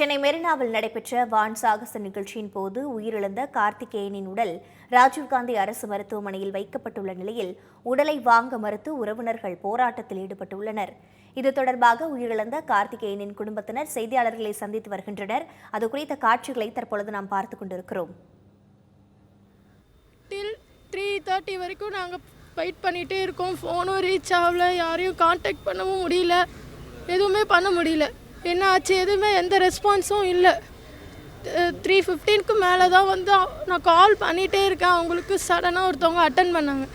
சென்னை மெரினாவில் நடைபெற்ற வான் சாகச நிகழ்ச்சியின் போது உயிரிழந்த கார்த்திகேயனின் உடல் ராஜீவ்காந்தி அரசு மருத்துவமனையில் வைக்கப்பட்டுள்ள நிலையில் உடலை வாங்க மறுத்து உறவினர்கள் போராட்டத்தில் ஈடுபட்டுள்ளனர். இது தொடர்பாக உயிரிழந்த கார்த்திகேயனின் குடும்பத்தினர் செய்தியாளர்களை சந்தித்து வருகின்றனர். அது குறித்த காட்சிகளை தற்பொழுது நாம் பார்த்துக் கொண்டிருக்கிறோம். டில் த்ரீ தேர்ட்டி வரைக்கும் நாங்கள் வெயிட் பண்ணிகிட்டே இருக்கோம். ஃபோனும் ரீச் ஆகல. யாரையும் காண்டாக்ட் பண்ணவும் முடியல. எதுவுமே பண்ண முடியல. என்ன ஆச்சு எதுவுமே எந்த ரெஸ்பான்ஸும் இல்லை. த்ரீ ஃபிஃப்டீனுக்கு மேலே தான் வந்து நான் கால் பண்ணிகிட்டே இருக்கேன். அவங்களுக்கு சடனாக ஒருத்தவங்க அட்டன் பண்ணாங்க.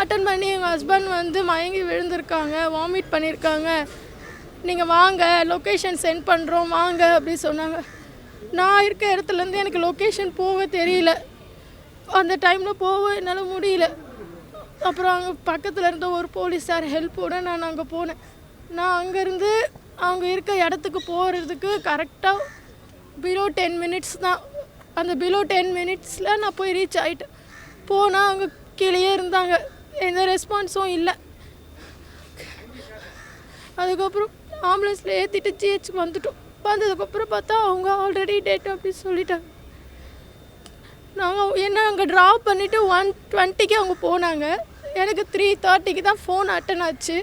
அட்டன் பண்ணி எங்கள் ஹஸ்பண்ட் வந்து மயங்கி விழுந்திருக்காங்க வாமிட் பண்ணியிருக்காங்க நீங்கள் வாங்க லொக்கேஷன் சென்ட் பண்ணுறோம் வாங்க அப்படி சொன்னாங்க. நான் இருக்க இடத்துலேருந்து எனக்கு லொக்கேஷன் போக தெரியல. அந்த டைமில் போக என்னால் முடியல. அப்புறம் அங்கே பக்கத்தில் இருந்த ஒரு போலீஸார் ஹெல்ப்போட நான் அங்கே போனேன். நான் அங்கேருந்து அவங்க இருக்க இடத்துக்கு போகிறதுக்கு கரெக்டாக பிலோ டென் மினிட்ஸ் தான். அந்த பிலோ டென் மினிட்ஸில் நான் போய் ரீச் ஆகிட்டேன் போனால் அவங்க கீழேயே இருந்தாங்க. எந்த ரெஸ்பான்ஸும் இல்லை. அதுக்கப்புறம் ஆம்புலன்ஸில் ஏற்றிட்டு ஜிஹெச் வந்துட்டோம். வந்ததுக்கப்புறம் பார்த்தா அவங்க ஆல்ரெடி டேட் அப்படி சொல்லிட்டாங்க. நாங்கள் என்ன அங்கே ட்ராப் பண்ணிவிட்டு ஒன் டுவெண்ட்டிக்கு அவங்க போனாங்க. எனக்கு த்ரீ தேர்ட்டிக்கு தான் ஃபோன் அட்டன் ஆச்சு.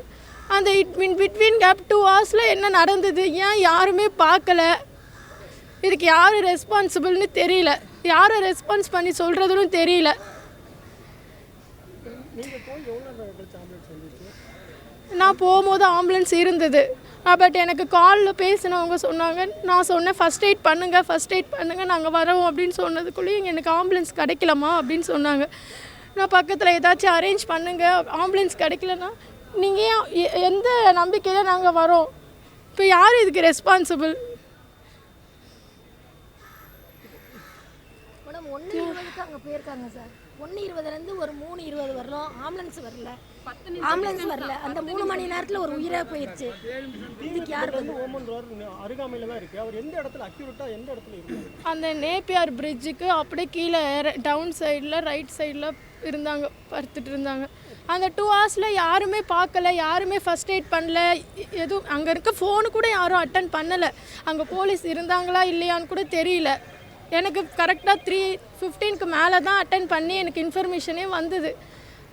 அந்த இன் பிட்வீன் கேப் டூ ஹவர்ஸில் என்ன நடந்தது? ஏன் யாருமே பார்க்கல? இதுக்கு யார் ரெஸ்பான்சிபிள்னு தெரியல. யாரை ரெஸ்பான்ஸ் பண்ணி சொல்கிறதுன்னு தெரியல. நான் போகும்போது ஆம்புலன்ஸ் இருந்தது. பட் எனக்கு காலில் பேசினவங்க சொன்னாங்க நான் சொன்னேன் ஃபஸ்ட் எய்ட் பண்ணுங்கள் ஃபஸ்ட் எய்ட் பண்ணுங்கள் நாங்கள் வரோம் அப்படின்னு சொன்னதுக்குள்ளேயும் எனக்கு ஆம்புலன்ஸ் கிடைக்கலமா அப்படின்னு சொன்னாங்க. நான் பக்கத்தில் ஏதாச்சும் அரேஞ்ச் பண்ணுங்கள் ஆம்புலன்ஸ் கிடைக்கலன்னா நீங்கள் ஏன் எ- எந்த நம்பிக்கையில் நாங்கள் வரோம்? இப்போ யார் இதுக்கு ரெஸ்பான்சிபிள் மேடம் ஒன்று இருபதுக்கு அங்கே போயிருக்காங்க சார். ஒன்று இருபதுலேருந்து ஒரு மூணு இருபது வரலாம். ஆம்புலன்ஸ் வரல. ஆம்புலன்ஸ் வரல. அந்த மூணு மணி நேரத்தில் ஒரு உயிராக போயிடுச்சு இதுக்கு யார் வந்து ஓமன் ரோடு அருகாமையில் தான் இருக்குது அவர் எந்த இடத்துல அக்யூரேட்டாக எந்த இடத்துல இருக்காரு? அந்த நேப்பியார் பிரிட்ஜுக்கு அப்படியே கீழே டவுன் சைடில் ரைட் சைடில் இருந்தாங்க படுத்துட்டு இருந்தாங்க. அந்த டூ ஹவர்ஸில் யாருமே பார்க்கல யாருமே ஃபஸ்ட் எய்ட் பண்ணல எதுவும் அங்கே இருக்க ஃபோனு கூட யாரும் அட்டன் பண்ணலை. அங்கே போலீஸ் இருந்தாங்களா இல்லையான்னு கூட தெரியல. எனக்கு கரெக்டாக த்ரீ ஃபிஃப்டீனுக்கு மேலே தான் அட்டன் பண்ணி எனக்கு இன்ஃபர்மேஷனே வந்தது.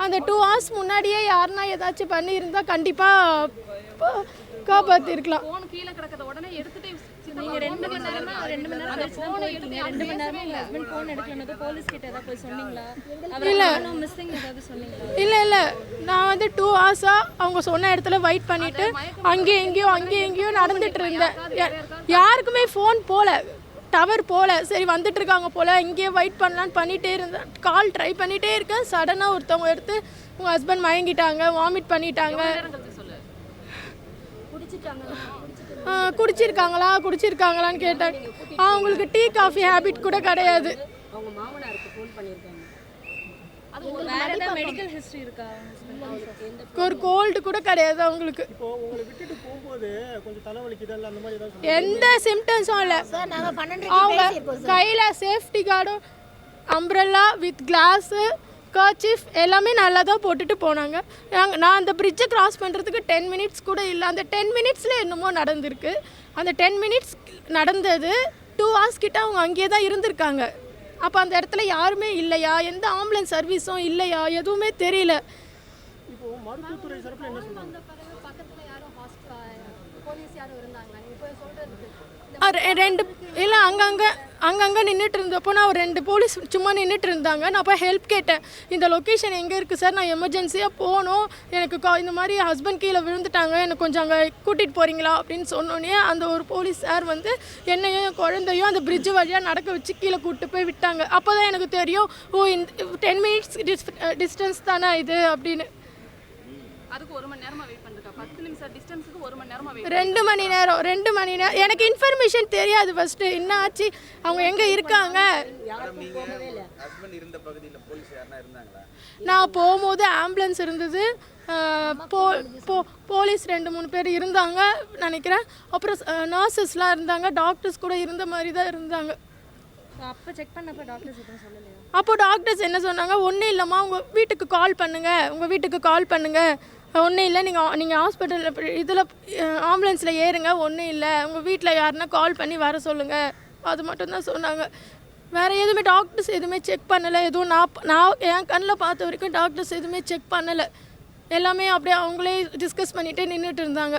அந்த டூ ஹவர்ஸ் முன்னாடியே யாருன்னா ஏதாச்சும் பண்ணியிருந்தால் கண்டிப்பாக காப்பாற்றிருக்கலாம் ஃபோன் கீழே கிடக்கத உடனே எடுத்துகிட்டே நீங்க ரெண்டு மணி நேரமா ரெண்டு மணி நேரம் தான் போயிருக்கீங்க ரெண்டு மணி நேரமா உங்க ஹஸ்பண்ட் போன் எடுக்கலனது போலீஸ் கிட்ட ஏதாவது போய் சொன்னீங்களா? அவர் மிஸ்ஸிங் ஏதாவது சொன்னீங்களா? இல்லை இல்லை. நான் வந்து டூ ஹவர்ஸாக அவங்க சொன்ன இடத்துல வெயிட் பண்ணிட்டு அங்கேயும் எங்கேயோ அங்கேயும் எங்கேயோ நடந்துட்டு இருந்தேன். யாருக்குமே ஃபோன் போல. டவர் போல. சரி வந்துட்டு இருக்காங்க போல. இங்கேயே வெயிட் பண்ணலான்னு பண்ணிட்டே இருந்தேன். கால் ட்ரை பண்ணிட்டே இருக்கேன். சடனாக ஒருத்தவங்க எடுத்து உங்கள் ஹஸ்பண்ட் மயங்கிட்டாங்க வாமிட் பண்ணிட்டாங்க. குடிச்சிருக்காங்களா? குடிச்சிருக்காங்களான்னு கேட்டாங்க அவங்களுக்கு டீ காஃபி ஹேபிட் கூட கிடையாது. வேற ஏதாவது மெடிக்கல் ஹிஸ்டரி இருக்கா? ஒரு கோல்டு கூட கிடையாது அவங்களுக்கு. எந்த சிம்டம்ஸும் இல்லை. அவங்க கையில் சேஃப்டி கார்டும் அம்ப்ரெல்லா வித் கிளாஸு கர்ச்சிஃப் எல்லாமே நல்லா தான் போட்டுட்டு போனாங்க. நாங்க- நான் அந்த பிரிட்ஜை கிராஸ் பண்ணுறதுக்கு டென் மினிட்ஸ் கூட இல்லை. அந்த டென் மினிட்ஸில் என்னமோ நடந்திருக்கு. அந்த டென் மினிட்ஸ் நடந்தது டூ ஹவர்ஸ் கிட்ட அவங்க அங்கேயே தான் இருந்திருக்காங்க. அப்போ அந்த இடத்துல யாருமே இல்லையா? எந்த ஆம்புலன்ஸ் சர்வீஸும் இல்லையா? எதுவுமே தெரியல. இப்போ ரெண்டு இல்லை அங்கங்கே அங்கங்கே நின்றுட்டு இருந்தப்போ நான் ஒரு ரெண்டு போலீஸ் சும்மா நின்றுட்டு இருந்தாங்க. நான் போய் ஹெல்ப் கேட்டேன். இந்த லொக்கேஷன் எங்கே இருக்குது சார் நான் எமர்ஜென்சியாக போகணும் எனக்கு கா- இந்த மாதிரி ஹஸ்பண்ட் கீழே விழுந்துட்டாங்க. எனக்கு கொஞ்சம் அங்கே கூட்டிகிட்டு போகிறீங்களா அப்படின்னு சொன்னோன்னே அந்த ஒரு போலீஸ் சார் வந்து என்னையும் என் குழந்தையும் அந்த பிரிட்ஜ் வழியாக நடக்க வச்சு கீழே கூப்பிட்டு போய் விட்டாங்க. அப்போ தான் எனக்கு தெரியும் ஓ இந்த டென் மினிட்ஸ் டிஸ் டிஸ்டன்ஸ் தானே இது அப்படின்னு. அதுக்கு ஒரு மணி நேரமாக வெயிட் பண்ணிருக்கா பத்து நிமிஷம் டிஸ்டன்ஸுக்கு ஒரு மணி நேரமா வெயிட் ரெண்டு மணி நேரம் ரெண்டு மணி நேரம். எனக்கு இன்ஃபர்மேஷன் தெரியாது ஃபர்ஸ்ட் என்ன ஆச்சு? அவங்க எங்க இருக்காங்க? ஹஸ்பண்ட் இருந்த பகுதியில் போலீஸ் யாருன்னா இருந்தாங்களா நான் போகும்போது ஆம்புலன்ஸ் இருந்தது. போ போலீஸ் ரெண்டு மூணு பேர் இருந்தாங்க நினைக்கிறேன். அப்புறம் நர்சஸ்லாம் இருந்தாங்க. டாக்டர்ஸ் கூட இருந்த மாதிரி தான் இருந்தாங்க. அப்ப செக் பண்ணப்ப டாக்டர்ஸ் எதுவும் சொல்லலையா? அப்போ டாக்டர்ஸ் என்ன சொன்னாங்க? ஒன்றும் இல்லைம்மா. உங்கள் வீட்டுக்கு கால் பண்ணுங்க. உங்கள் வீட்டுக்கு கால் பண்ணுங்க. ஒன்றும் இல்லை. நீங்கள் நீங்கள் ஹாஸ்பிட்டலில் இதில் ஆம்புலன்ஸில் ஏறுங்க. ஒன்றும் இல்லை. உங்கள் வீட்டில் யாருன்னா கால் பண்ணி வர சொல்லுங்கள் அது மட்டும்தான் சொன்னாங்க. வேறு எதுவுமே டாக்டர்ஸ் எதுவுமே செக் பண்ணலை. எதுவும் நான் நான் என் கண்ணில் பார்த்த வரைக்கும் டாக்டர்ஸ் எதுவுமே செக் பண்ணலை. எல்லாமே அப்படியே அவங்களே டிஸ்கஸ் பண்ணிகிட்டே நின்றுட்டு இருந்தாங்க.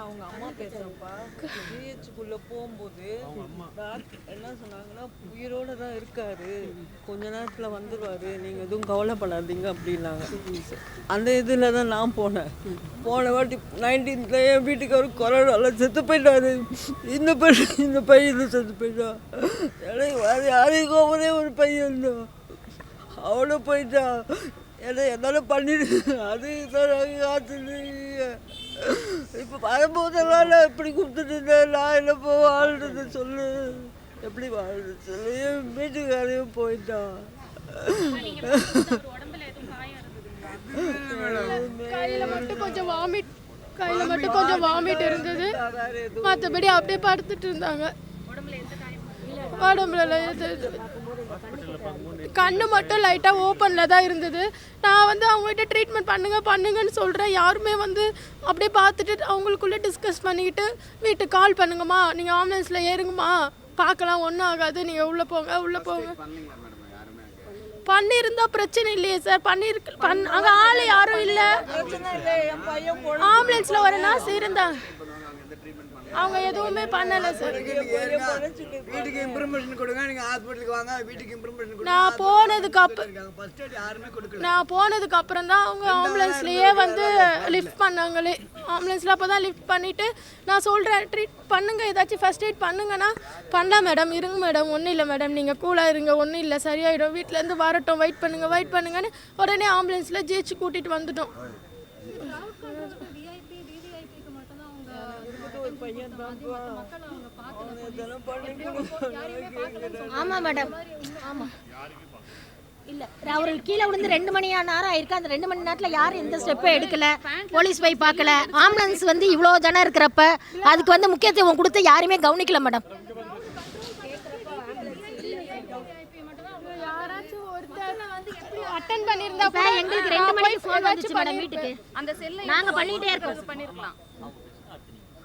நான் அவங்க அம்மா பேசுறேன்ப்பா. ஜிஹெச்சுக்குள்ள போகும்போது என்ன சொன்னாங்கன்னா உயிரோட தான் இருக்காரு. கொஞ்ச நேரத்துல வந்துருவாரு. நீங்க எதுவும் கவலைப்படாதீங்க அப்படின்னாங்க. அந்த இதுல தான் நான் போனேன். போன வாட்டி நைன்டீன்த்தில் என் வீட்டுக்காரர் கொரோனால செத்து போயிட்டாரு. இந்த பையன் இந்த பையன் செத்து போயிட்டான். எனக்கு வேற யாருக்கும் ஒரே ஒரு பையன் இருந்தான் அவளும் போயிட்டான். என்ன என்னாலும் பண்ணிடு அது இதான் இப்போ வரும்போதெல்லாம் நான் இப்படி கொடுத்துட்டு இருந்தேன் நான் என்ன போ வாழ்றது சொல்லு. எப்படி வாழ்றது சொல்லு. என் வீட்டுக்காரையும் போயிட்டான். கையில் மட்டும் கொஞ்சம் வாமிட் கையில் மட்டும் கொஞ்சம் வாமிட் இருந்தது. மற்றபடி அப்படியே படுத்துட்டு இருந்தாங்க. உடம்புல எது- கண்ணு மட்டும் லைட்டாக ஓப்பனில் தான் இருந்தது. நான் வந்து அவங்ககிட்ட ட்ரீட்மெண்ட் பண்ணுங்க பண்ணுங்கன்னு சொல்கிறேன் யாருமே வந்து அப்படியே பார்த்துட்டு அவங்களுக்குள்ளே டிஸ்கஸ் பண்ணிக்கிட்டு வீட்டுக்கு கால் பண்ணுங்கம்மா. நீங்கள் ஆம்புலன்ஸில் ஏறுங்கம்மா. பார்க்கலாம் ஒன்றும் ஆகாது. நீங்கள் உள்ளே போங்க உள்ளே போங்க. பண்ணீங்களா மேடம் யாருமே அங்க பண்ணியிருந்தா பிரச்சனை இல்லையே சார் பண்ணிருக்கு பண் அங்கே ஆள் யாரும் இல்லை. ஆம்புலன்ஸில் ஒரு நர்ஸ் இருந்தாங்க அவங்க எதுவுமே பண்ணலை சார் வீட்டுக்கு இம்ப்ரூவ்மெண்ட் கொடுங்க. நீங்க ஹாஸ்பிட்டலுக்கு வாங்க. வீட்டுக்கு கொடுங்க. நான் போனதுக்கு அப்புறம் ஃபர்ஸ்ட் எய்ட் யாருமே கொடுக்கல. நான் போனதுக்கு அப்புறம் தான் அவங்க ஆம்புலன்ஸ்லயே வந்து லிஃப்ட் பண்ணாங்களே. ஆம்புலன்ஸ்ல அப்போ தான் லிஃப்ட் பண்ணிட்டு நான் சொல்கிறேன் ட்ரீட் பண்ணுங்க. ஏதாச்சும் ஃபர்ஸ்ட் எய்ட் பண்ணுங்கன்னா பண்ணலாம் மேடம் இருங்க மேடம் ஒன்றும் இல்லை மேடம் நீங்கள் கூலாக இருங்க. ஒன்றும் இல்லை. சரியாயிடும். வீட்டிலேருந்து வரட்டும். வெயிட் பண்ணுங்க. வெயிட் பண்ணுங்கன்னு உடனே ஆம்புலன்ஸில் ஜெயிச்சு கூட்டிகிட்டு வந்துட்டோம் விஐபி விவிஐபிக்கு மட்டும் தான் அவங்க ஒரு பையன் இதெல்லாம் பண்ணி ஆமாம் மேடம் ஆமாம் இல்லை அவர் கீழே விழுந்து ரெண்டு மணி நேரம் ஆயிருக்கு அந்த ரெண்டு மணி நேரத்தில் யாரும் எந்த ஸ்டெப்பும் எடுக்கல. போலீஸ் போய் பார்க்கல. ஆம்புலன்ஸ் வந்து இவ்வளோ ஜனம் இருக்கிறப்ப அதுக்கு வந்து முக்கியத்துவம் கொடுத்து யாருமே கவனிக்கல மேடம் அட்டன் பண்ணியிருந்தா இப்போ எங்களுக்கு ரெண்டு மணிக்கு ஃபோன் வந்துச்சு மேடம் வீட்டுக்கு. அந்த செல்லை நாங்கள் பண்ணிகிட்டே இருக்கோம் பண்ணிருக்கலாம்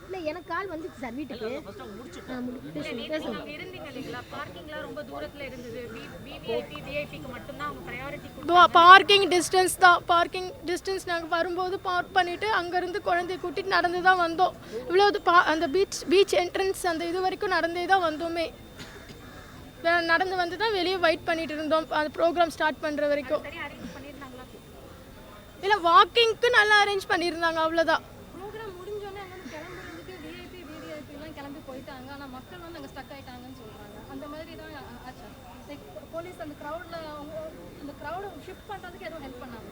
இல்லை எனக்கு கால் வந்துச்சு சார் வீட்டுக்கு. பார்க்கிங் டிஸ்டன்ஸ் தான். பார்க்கிங் டிஸ்டன்ஸ் நாங்கள் வரும்போது பார்க் பண்ணிவிட்டு அங்கேருந்து குழந்தைய கூட்டிட்டு நடந்து தான் வந்தோம் இவ்வளோ பா அந்த பீச் பீச் என்ட்ரன்ஸ் அந்த இது வரைக்கும் நடந்தே தான் வந்தோமே. நடந்து வந்து தான் வெளியே வெயிட் பண்ணிட்டு இருந்தோம். அந்த ப்ரோக்ராம் ஸ்டார்ட் பண்ணுற வரைக்கும். இல்லை வாக்கிங்க்கு நல்லா அரேஞ்ச் பண்ணியிருந்தாங்க அவ்வளோதான் ப்ரோக்ராம் முடிஞ்சோடனே அங்கே கிளம்புறதுக்கு விஐபி விவிஐபிலாம் கிளம்பி போயிட்டாங்க ஆனால் மக்கள் வந்து அங்கே ஸ்டக் ஆயிட்டாங்கன்னு சொல்கிறாங்க அந்த லைக் போலீஸ் அந்த அந்த ஷிஃப்ட் எதுவும் ஹெல்ப் பண்ணாங்க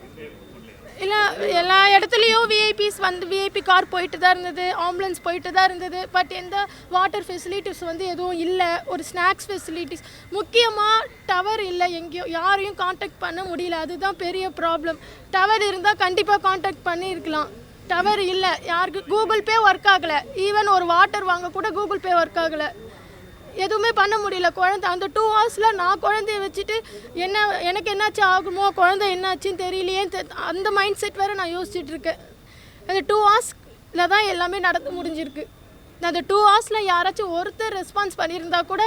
இல்லை எல்லா இடத்துலையும் விஐபிஸ் வந்து விஐபி கார் போயிட்டு தான் இருந்தது ஆம்புலன்ஸ் போயிட்டு தான் இருந்தது பட் எந்த வாட்டர் ஃபெசிலிட்டிஸ் வந்து எதுவும் இல்லை. ஒரு ஸ்நாக்ஸ் ஃபெசிலிட்டிஸ் முக்கியமாக டவர் இல்லை எங்கேயும் யாரையும் காண்டாக்ட் பண்ண முடியல. அதுதான் பெரிய ப்ராப்ளம் டவர் இருந்தால் கண்டிப்பாக காண்டாக்ட் பண்ணியிருக்கலாம். டவர் இல்லை யாருக்கு கூகுள் பே ஒர்க் ஆகலை. ஈவன் ஒரு வாட்டர் வாங்க கூட கூகுள் பே ஒர்க் ஆகலை. எதுவுமே பண்ண முடியல. குழந்தை அந்த டூ ஹவர்ஸில் நான் குழந்தைய வச்சுட்டு என்ன எனக்கு என்னாச்சு ஆகுமோ குழந்தை என்னாச்சுன்னு தெரியலையே தெ- அந்த மைண்ட் செட் வேறு நான் யோசிச்சுட்டு இருக்கேன். அந்த டூ ஹவர்ஸில் தான் எல்லாமே நடந்து முடிஞ்சிருக்கு. அந்த டூ ஹவர்ஸில் யாராச்சும் ஒருத்தர் ரெஸ்பான்ஸ் பண்ணியிருந்தா கூட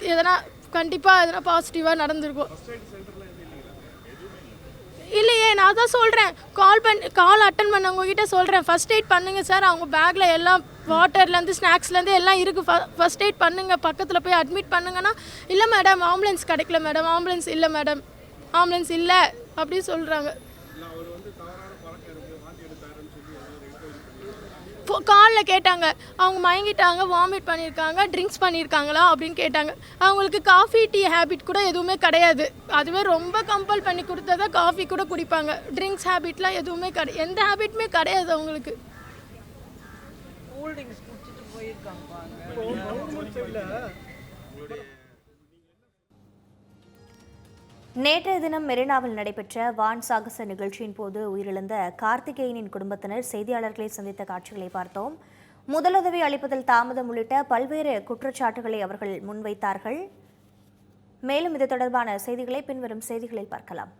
எதனா கண்டிப்பாக எதனா பாசிட்டிவாக நடந்திருக்கும். இல்லையே நான் தான் சொல்கிறேன் கால் பண்ணி கால் அட்டன் பண்ணவங்க கிட்ட சொல்கிறேன் ஃபர்ஸ்ட் எய்ட் பண்ணுங்கள் சார் அவங்க பேக்கில் எல்லாம் வாட்டர்லேருந்து ஸ்நாக்ஸ்லேருந்து எல்லாம் இருக்குது ஃபஸ்ட் எய்ட் பண்ணுங்கள் பக்கத்தில் போய் அட்மிட் பண்ணுங்கன்னா இல்லை மேடம் ஆம்புலன்ஸ் கிடைக்கல மேடம் ஆம்புலன்ஸ் இல்லை மேடம் ஆம்புலன்ஸ் இல்லை அப்படி சொல்கிறாங்க காலில் கேட்டாங்க. அவங்க மயங்கிட்டாங்க வாமிட் பண்ணியிருக்காங்க ட்ரிங்க்ஸ் பண்ணியிருக்காங்களா அப்படின்னு கேட்டாங்க. அவங்களுக்கு காஃபி டீ ஹேபிட் கூட எதுவுமே கிடையாது. அதுவே ரொம்ப கம்பல் பண்ணி கொடுத்தா காஃபி கூட குடிப்பாங்க. ட்ரிங்க்ஸ் ஹேபிட்லாம் எதுவுமே கிடையாது எந்த ஹேபிட்டுமே கிடையாது அவங்களுக்கு. கூல் ட்ரிங்க்ஸ் குடிச்சிட்டு போயிருக்காங்க நேற்றைய தினம் மெரினாவில் நடைபெற்ற வான் சாகச நிகழ்ச்சியின் போது உயிரிழந்த கார்த்திகேயனின் குடும்பத்தினர் செய்தியாளர்களை சந்தித்த காட்சிகளை பார்த்தோம். முதலுதவி அளிப்பதில் தாமதம் உள்ளிட்ட பல்வேறு குற்றச்சாட்டுகளை அவர்கள் முன்வைத்தார்கள். மேலும் இது தொடர்பான செய்திகளை பின்வரும் செய்திகளில் பார்க்கலாம்.